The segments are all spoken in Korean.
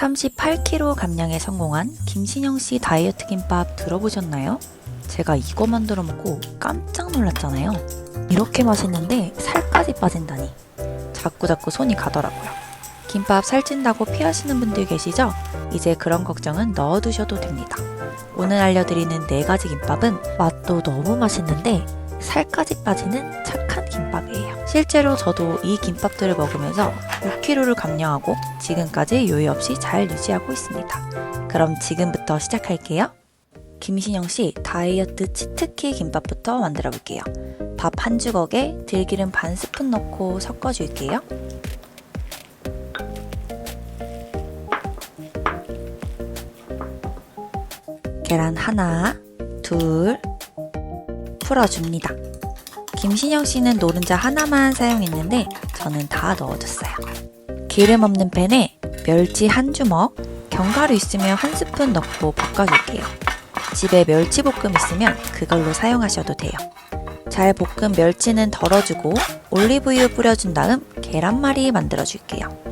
38kg 감량에 성공한 김신영 씨 다이어트 김밥 들어보셨나요? 제가 이거 만들어 먹고 깜짝 놀랐잖아요. 이렇게 맛있는데 살까지 빠진다니. 자꾸자꾸 손이 가더라고요. 김밥 살찐다고 피하시는 분들 계시죠? 이제 그런 걱정은 넣어두셔도 됩니다. 오늘 알려드리는 네 가지 김밥은 맛도 너무 맛있는데 살까지 빠지는 착한 김밥이에요. 실제로 저도 이 김밥들을 먹으면서 6kg를 감량하고 지금까지 요요 없이 잘 유지하고 있습니다. 그럼 지금부터 시작할게요. 김신영 씨 다이어트 치트키 김밥부터 만들어 볼게요. 밥 한 주걱에 들기름 반 스푼 넣고 섞어 줄게요. 계란 하나, 둘, 풀어줍니다. 김신영 씨는 노른자 하나만 사용했는데 저는 다 넣어줬어요. 기름 없는 팬에 멸치 한 주먹, 견과류 있으면 한 스푼 넣고 볶아줄게요. 집에 멸치 볶음 있으면 그걸로 사용하셔도 돼요. 잘 볶은 멸치는 덜어주고 올리브유 뿌려준 다음 계란말이 만들어줄게요.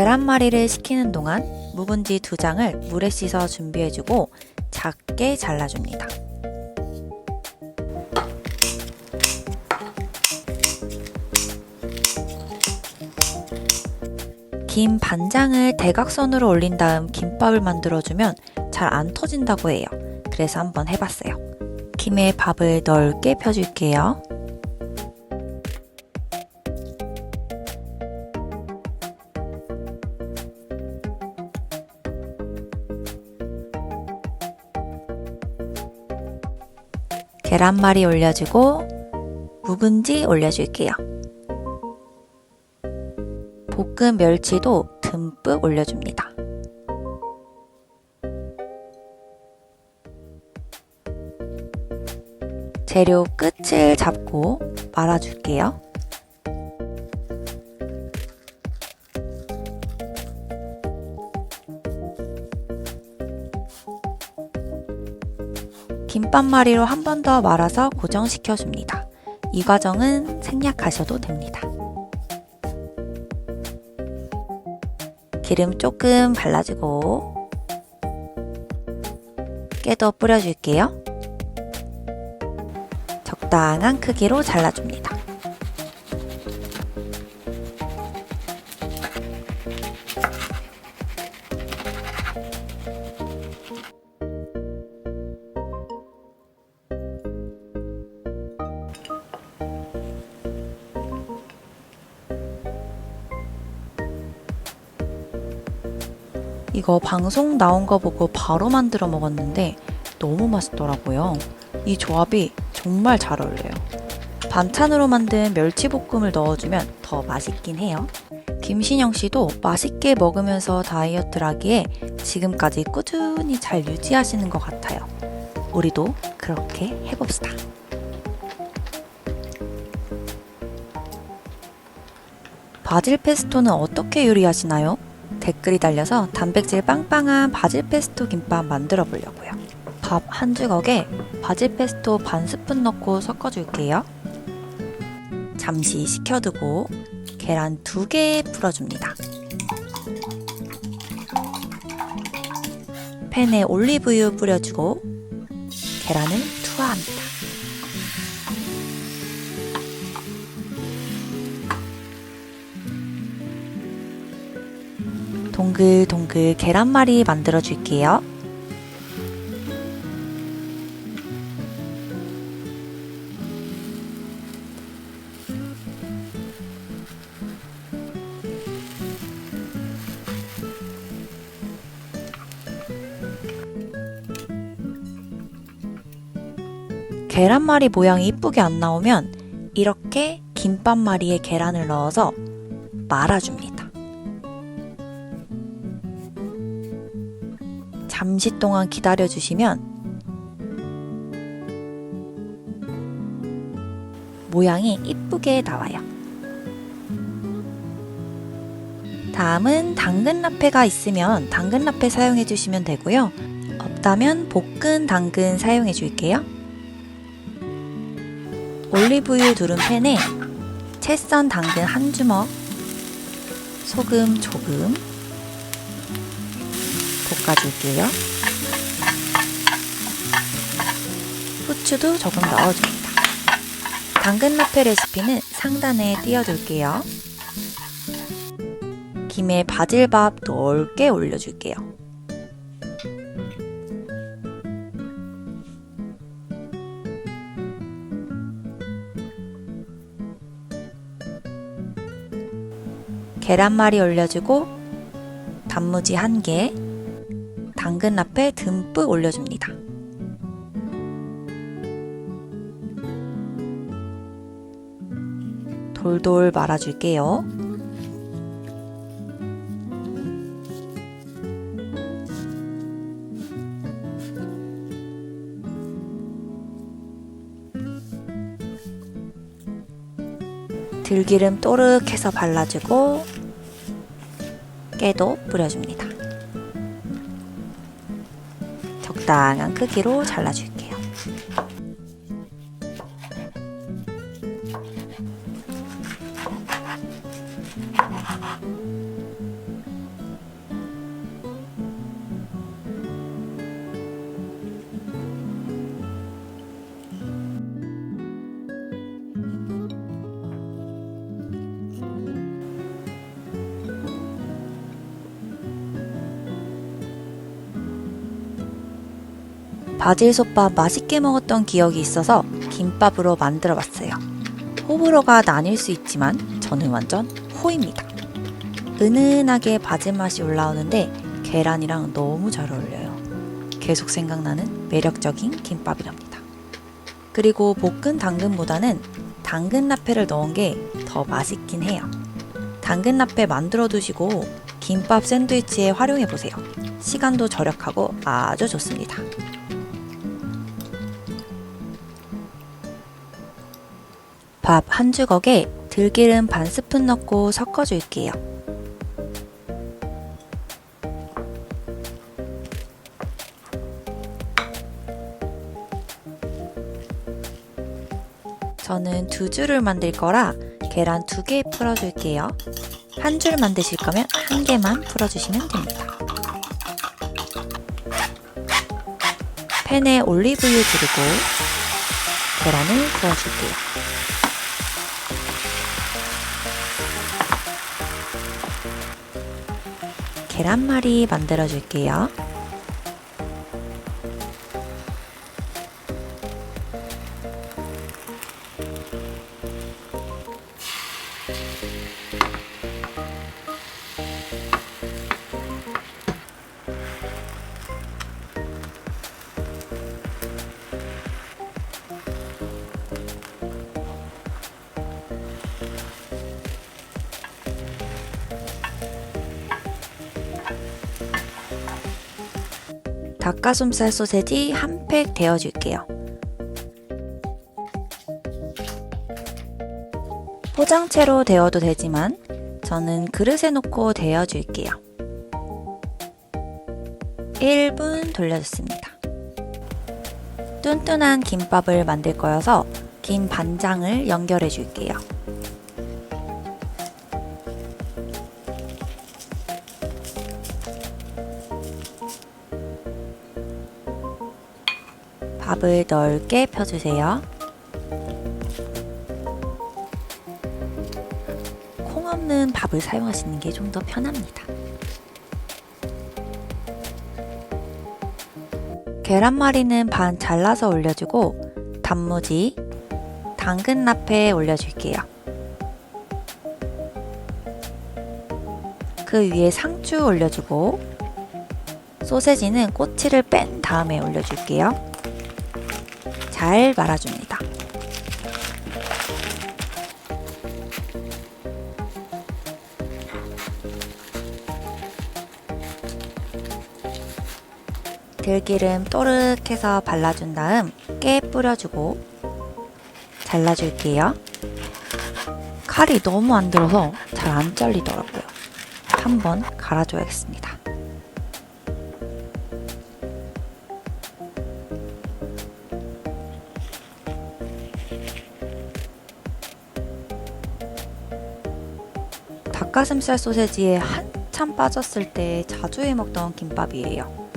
계란말이를 식히는 동안 묵은지 두 장을 물에 씻어 준비해주고 작게 잘라줍니다. 김 반장을 대각선으로 올린 다음 김밥을 만들어주면 잘 안 터진다고 해요. 그래서 한번 해봤어요. 김에 밥을 넓게 펴줄게요. 계란말이 올려주고 묵은지 올려줄게요. 볶은 멸치도 듬뿍 올려줍니다. 재료 끝을 잡고 말아줄게요. 김밥말이로 한 번 더 말아서 고정시켜 줍니다. 이 과정은 생략하셔도 됩니다. 기름 조금 발라주고 깨도 뿌려줄게요. 적당한 크기로 잘라줍니다. 이거 방송 나온 거 보고 바로 만들어 먹었는데 너무 맛있더라고요. 이 조합이 정말 잘 어울려요. 반찬으로 만든 멸치볶음을 넣어주면 더 맛있긴 해요. 김신영 씨도 맛있게 먹으면서 다이어트를 하기에 지금까지 꾸준히 잘 유지하시는 것 같아요. 우리도 그렇게 해봅시다. 바질 페스토는 어떻게 요리하시나요? 댓글이 달려서 단백질 빵빵한 바질 페스토 김밥 만들어 보려고요. 밥 한 주걱에 바질 페스토 반 스푼 넣고 섞어줄게요. 잠시 식혀두고 계란 두 개 풀어줍니다. 팬에 올리브유 뿌려주고 계란을 투하합니다. 동글동글 계란말이 만들어 줄게요. 계란말이 모양이 이쁘게 안 나오면 이렇게 김밥말이에 계란을 넣어서 말아줍니다. 잠시 동안 기다려 주시면 모양이 이쁘게 나와요. 다음은 당근 라페가 있으면 당근 라페 사용해 주시면 되고요. 없다면 볶은 당근 사용해 줄게요. 올리브유 두른 팬에 채 썬 당근 한 주먹, 소금 조금 볶아줄게요. 후추도 조금 넣어줍니다. 당근 라페 레시피는 상단에 띄워둘게요. 김에 바질밥 넓게 올려줄게요. 계란말이 올려주고 단무지 한 개, 당근 라페 듬뿍 올려줍니다. 돌돌 말아줄게요. 들기름 또르해서 발라주고 깨도 뿌려줍니다. 적당한 크기로 잘라줄게 바질솥밥 맛있게 먹었던 기억이 있어서 김밥으로 만들어 봤어요. 호불호가 나뉠 수 있지만 저는 완전 호입니다. 은은하게 바질 맛이 올라오는데 계란이랑 너무 잘 어울려요. 계속 생각나는 매력적인 김밥이랍니다. 그리고 볶은 당근보다는 당근 라페를 넣은 게 더 맛있긴 해요. 당근 라페 만들어 두시고 김밥 샌드위치에 활용해 보세요. 시간도 절약하고 아주 좋습니다. 밥 한 주걱에 들기름 반 스푼 넣고 섞어줄게요. 저는 두 줄을 만들 거라 계란 두 개 풀어줄게요. 한 줄 만드실 거면 한 개만 풀어주시면 됩니다. 팬에 올리브유 두르고 계란을 구워줄게요. 계란말이 만들어 줄게요. 닭가슴살 소세지 한 팩 데워줄게요. 포장채로 데워도 되지만 저는 그릇에 놓고 데워줄게요. 1분 돌려줬습니다. 뚠뚠한 김밥을 만들 거여서 김 반장을 연결해 줄게요. 밥을 넓게 펴주세요. 콩 없는 밥을 사용하시는 게 좀 더 편합니다. 계란말이는 반 잘라서 올려주고 단무지, 당근 라페 올려줄게요. 그 위에 상추 올려주고 소세지는 꼬치를 뺀 다음에 올려줄게요. 잘 말아줍니다. 들기름 또르해서 발라준 다음 깨 뿌려주고 잘라줄게요. 칼이 너무 안 들어서 잘 안 잘리더라고요. 한번 갈아줘야겠습니다. 닭가슴살 소세지에 한참 빠졌을 때 자주 해 먹던 김밥이에요.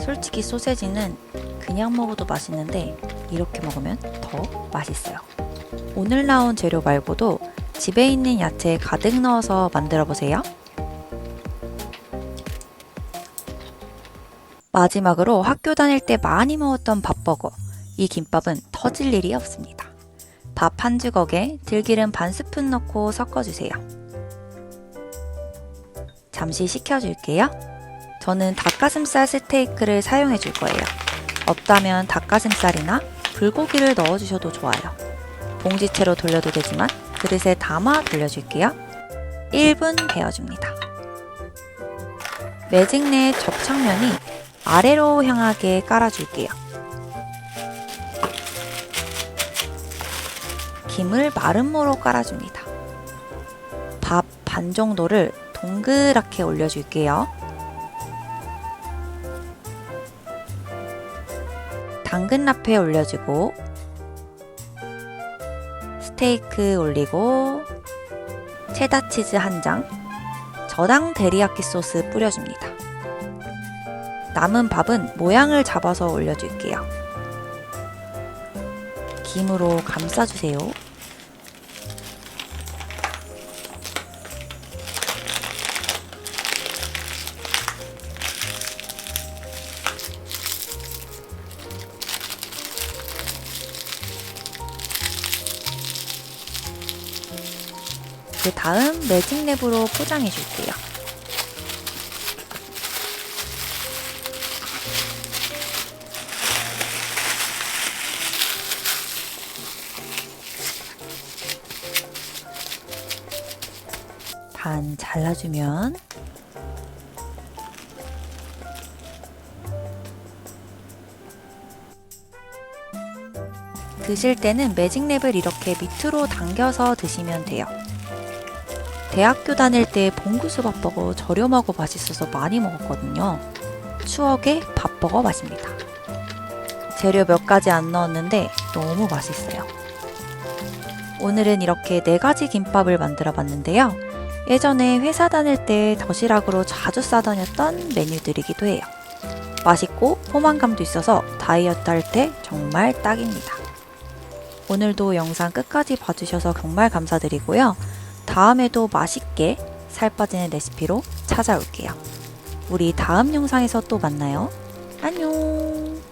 솔직히 소세지는 그냥 먹어도 맛있는데 이렇게 먹으면 더 맛있어요. 오늘 나온 재료 말고도 집에 있는 야채 가득 넣어서 만들어 보세요. 마지막으로 학교 다닐 때 많이 먹었던 밥버거. 이 김밥은 터질 일이 없습니다. 밥 한 주걱에 들기름 반 스푼 넣고 섞어주세요. 잠시 식혀줄게요. 저는 닭가슴살 스테이크를 사용해 줄 거예요. 없다면 닭가슴살이나 불고기를 넣어 주셔도 좋아요. 봉지채로 돌려도 되지만 그릇에 담아 돌려줄게요. 1분 데워줍니다. 매직 내 접착면이 아래로 향하게 깔아줄게요. 김을 마름모로 깔아줍니다. 밥 반 정도를 동그랗게 올려줄게요. 당근 라페 올려주고 스테이크 올리고 체다 치즈 한 장, 저당 데리야끼 소스 뿌려줍니다. 남은 밥은 모양을 잡아서 올려줄게요. 김으로 감싸주세요. 그 다음 매직랩으로 포장해 줄게요. 반 잘라주면 드실 때는 매직랩을 이렇게 밑으로 당겨서 드시면 돼요. 대학교 다닐 때 봉구수 밥 버거 저렴하고 맛있어서 많이 먹었거든요. 추억의 밥버거 맛입니다. 재료 몇 가지 안 넣었는데 너무 맛있어요. 오늘은 이렇게 네 가지 김밥을 만들어 봤는데요. 예전에 회사 다닐 때 도시락으로 자주 싸다녔던 메뉴들이기도 해요. 맛있고 포만감도 있어서 다이어트 할 때 정말 딱입니다. 오늘도 영상 끝까지 봐주셔서 정말 감사드리고요. 다음에도 맛있게 살 빠지는 레시피로 찾아올게요. 우리 다음 영상에서 또 만나요. 안녕!